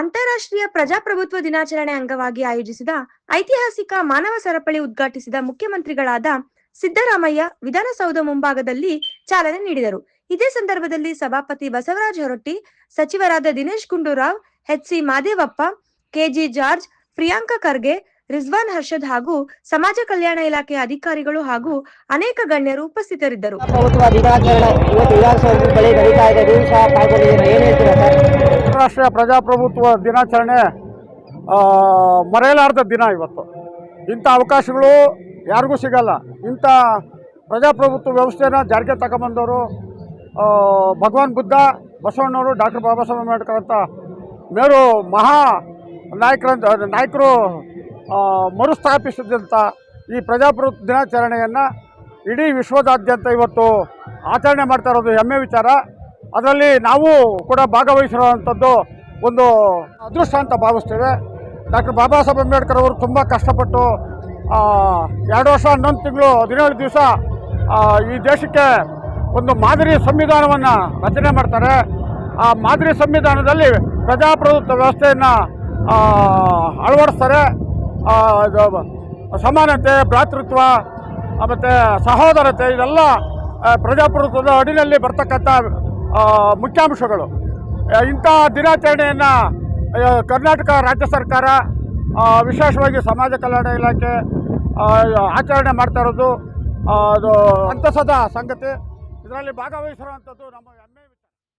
ಅಂತಾರಾಷ್ಟ್ರೀಯ ಪ್ರಜಾಪ್ರಭುತ್ವ ದಿನಾಚರಣೆ ಅಂಗವಾಗಿ ಆಯೋಜಿಸಿದ ಐತಿಹಾಸಿಕ ಮಾನವ ಸರಪಳಿ ಉದ್ಘಾಟಿಸಿದ ಮುಖ್ಯಮಂತ್ರಿಗಳಾದ ಸಿದ್ದರಾಮಯ್ಯ ವಿಧಾನಸೌಧ ಮುಂಭಾಗದಲ್ಲಿ ಚಾಲನೆ ನೀಡಿದರು. ಇದೇ ಸಂದರ್ಭದಲ್ಲಿ ಸಭಾಪತಿ ಬಸವರಾಜ ಹೊರಟ್ಟಿ, ಸಚಿವರಾದ Dinesh Gundu Rao HC Mahadevappa KG George, Priyanka Kharge, Rizwan Arshad ಹಾಗೂ ಸಮಾಜ ಕಲ್ಯಾಣ ಇಲಾಖೆಯ ಅಧಿಕಾರಿಗಳು ಹಾಗೂ ಅನೇಕ ಗಣ್ಯರು ಉಪಸ್ಥಿತರಿದ್ದರು. ಪ್ರಭುತ್ವ ದಿನಾಚರಣೆ ಇವತ್ತು ವಿಧಾನಸೌಧದ ಬಳಿ ನಡೀತಾ ಇದೆ ನೀವು ಸಹ ಪಾಲ್ಗೊಂಡಿದ್ದೀರಾ ಏನು ಹೇಳ್ತೀರಾ ಸರ್ ರಾಷ್ಟ್ರೀಯ ಪ್ರಜಾಪ್ರಭುತ್ವ ದಿನಾಚರಣೆ ಮರೆಯಲಾರ್ದ ದಿನ ಇವತ್ತು. ಇಂಥ ಅವಕಾಶಗಳು ಯಾರಿಗೂ ಸಿಗಲ್ಲ. ಇಂಥ ಪ್ರಜಾಪ್ರಭುತ್ವ ವ್ಯವಸ್ಥೆನ ಜಾರಿಗೆ ತಗೊಂಬಂದವರು ಭಗವಾನ್ ಬುದ್ಧ ಬಸವಣ್ಣವರು ಡಾಕ್ಟರ್ ಬಾಬಾ ಸಾಹೇಬ್ ಅಂಬೇಡ್ಕರ್ ಅಂತ ಮೇರು ಮಹಾ ನಾಯಕರ ನಾಯಕರು ಮರುಸ್ಥಾಪಿಸಿದಂಥ ಈ ಪ್ರಜಾಪ್ರಭುತ್ವ ದಿನಾಚರಣೆಯನ್ನು ಇಡೀ ವಿಶ್ವದಾದ್ಯಂತ ಇವತ್ತು ಆಚರಣೆ ಮಾಡ್ತಾ ಇರೋದು ಹೆಮ್ಮೆ ವಿಚಾರ. ಅದರಲ್ಲಿ ನಾವು ಕೂಡ ಭಾಗವಹಿಸಿರುವಂಥದ್ದು ಒಂದು ಅದೃಷ್ಟ ಅಂತ ಭಾವಿಸ್ತೇವೆ. ಡಾಕ್ಟರ್ ಬಾಬಾ ಸಾಹೇಬ್ ಅಂಬೇಡ್ಕರ್ ಅವರು ತುಂಬ ಕಷ್ಟಪಟ್ಟು ಎರಡು ವರ್ಷ ಹನ್ನೊಂದು ತಿಂಗಳು ಹದಿನೇಳು ದಿವಸ ಈ ದೇಶಕ್ಕೆ ಒಂದು ಮಾದರಿ ಸಂವಿಧಾನವನ್ನು ರಚನೆ ಮಾಡ್ತಾರೆ. ಆ ಮಾದರಿ ಸಂವಿಧಾನದಲ್ಲಿ ಪ್ರಜಾಪ್ರಭುತ್ವ ವ್ಯವಸ್ಥೆಯನ್ನು ಅಳವಡಿಸ್ತಾರೆ. ಸಮಾನತೆ, ಭ್ರಾತೃತ್ವ ಮತ್ತು ಸಹೋದರತೆ, ಇದೆಲ್ಲ ಪ್ರಜಾಪ್ರಭುತ್ವದ ಅಡಿನಲ್ಲಿ ಬರ್ತಕ್ಕಂಥ ಮುಖ್ಯಾಂಶಗಳು. ಇಂಥ ದಿನಾಚರಣೆಯನ್ನು ಕರ್ನಾಟಕ ರಾಜ್ಯ ಸರ್ಕಾರ ವಿಶೇಷವಾಗಿ ಸಮಾಜ ಕಲ್ಯಾಣ ಇಲಾಖೆ ಆಚರಣೆ ಮಾಡ್ತಾ ಇರೋದು ಅದು ಸಂತಸದ ಸಂಗತಿ. ಇದರಲ್ಲಿ ಭಾಗವಹಿಸಿರುವಂಥದ್ದು ನಮ್ಮ ಹೆಮ್ಮೆ